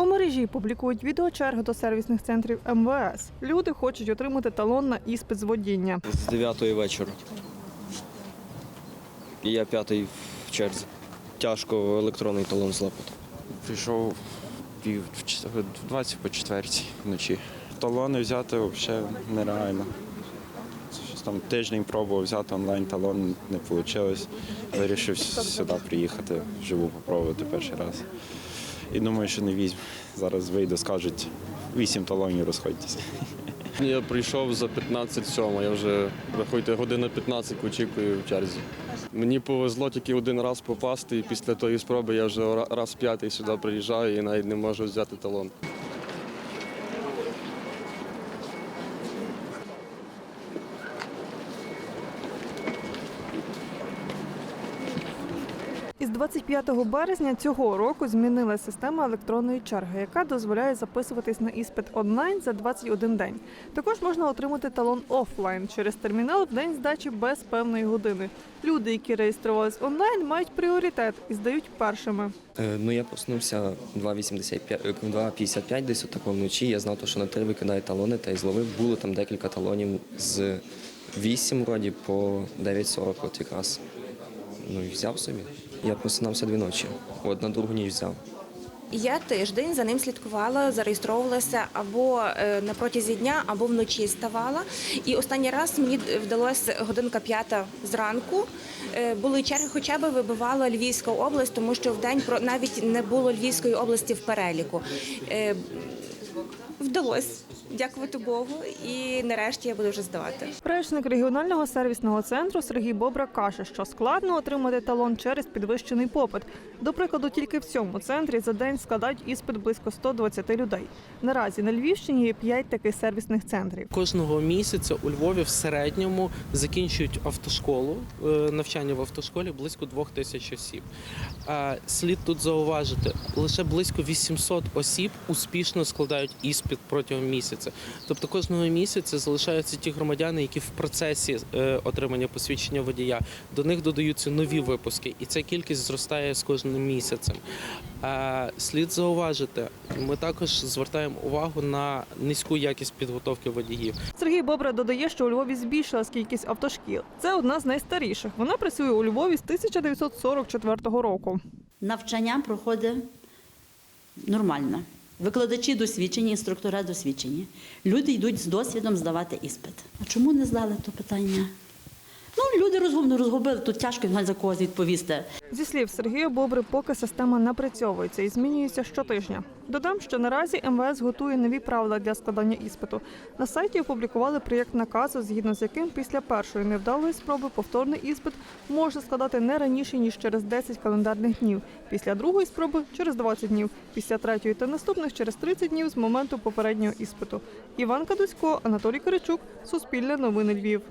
У мережі публікують відеочерги до сервісних центрів МВС. Люди хочуть отримати талон на іспит з водіння. З 9 вечора. І я п'ятий в черзі. Тяжко електронний талон злапати. Прийшов пів в чет- в 20 по четвертій вночі. Талони взяти взагалі нереально. Щось там тиждень пробував взяти онлайн талон, не вийшло. Вирішив сюди приїхати, живу попробувати перший раз. І думаю, що не візьму. Зараз вийду, скажуть, вісім талонів розходьтесь. Я прийшов за 15-7, я вже, рахуйте, година 15 очікую в черзі. Мені повезло тільки один раз попасти, і після тої спроби я вже раз п'ятий сюди приїжджаю і навіть не можу взяти талон. 25 березня цього року змінила система електронної черги, яка дозволяє записуватись на іспит онлайн за 21 день. Також можна отримати талон офлайн через термінал в день здачі без певної години. Люди, які реєструвались онлайн, мають пріоритет і здають першими. Е, Ну, я проснувся 2.85, е, 2.55 десь отако вночі. Я знав, що на три викидають талони, та й зловив. Було там декілька талонів з 8 вроді по 9.40 от якраз. Ну і взяв собі. Я просинався дві ночі. От на другу ніч взяв. Я тиждень за ним слідкувала, зареєстровувалася або е, на протязі дня, або вночі ставала. І останній раз мені вдалося годинка п'ята зранку. Е, Були черги, хоча б вибивала Львівська область, тому що в день навіть не було Львівської області в переліку. Е, Вдалося, дякувати Богу, і нарешті я буду вже здавати. Речник регіонального сервісного центру Сергій Бобра каже, що складно отримати талон через підвищений попит. До прикладу, тільки в цьому центрі за день складають іспит близько 120 людей. Наразі на Львівщині є 5 таких сервісних центрів. Кожного місяця у Львові в середньому закінчують автошколу, е, навчання в автошколі близько двох тисяч осіб. Е, Слід тут зауважити, лише близько 800 осіб успішно складають іспит протягом місяця. Тобто кожного місяця залишаються ті громадяни, які в процесі е, отримання посвідчення водія. До них додаються нові випуски, і ця кількість зростає з кожним місяцем. Е, Слід зауважити, ми також звертаємо увагу на низьку якість підготовки водіїв. Сергій Бобра додає, що у Львові збільшилась кількість автошкіл. Це одна з найстаріших. Вона працює у Львові з 1944 року. Навчання проходить нормально. Викладачі досвідчені, інструктори досвідчені. Люди йдуть з досвідом здавати іспит. А чому не здали то питання? Ну, люди розгубно розгубили, тут тяжко за когось відповісти. Зі слів Сергія Бобри, поки система напрацьовується і змінюється щотижня. Додам, що наразі МВС готує нові правила для складання іспиту. На сайті опублікували проєкт наказу, згідно з яким після першої невдалої спроби повторний іспит можна складати не раніше ніж через 10 календарних днів, після другої спроби через 20 днів, після третьої та наступних через 30 днів з моменту попереднього іспиту. Іван Кадусько, Анатолій Киричук, Суспільне новини Львів.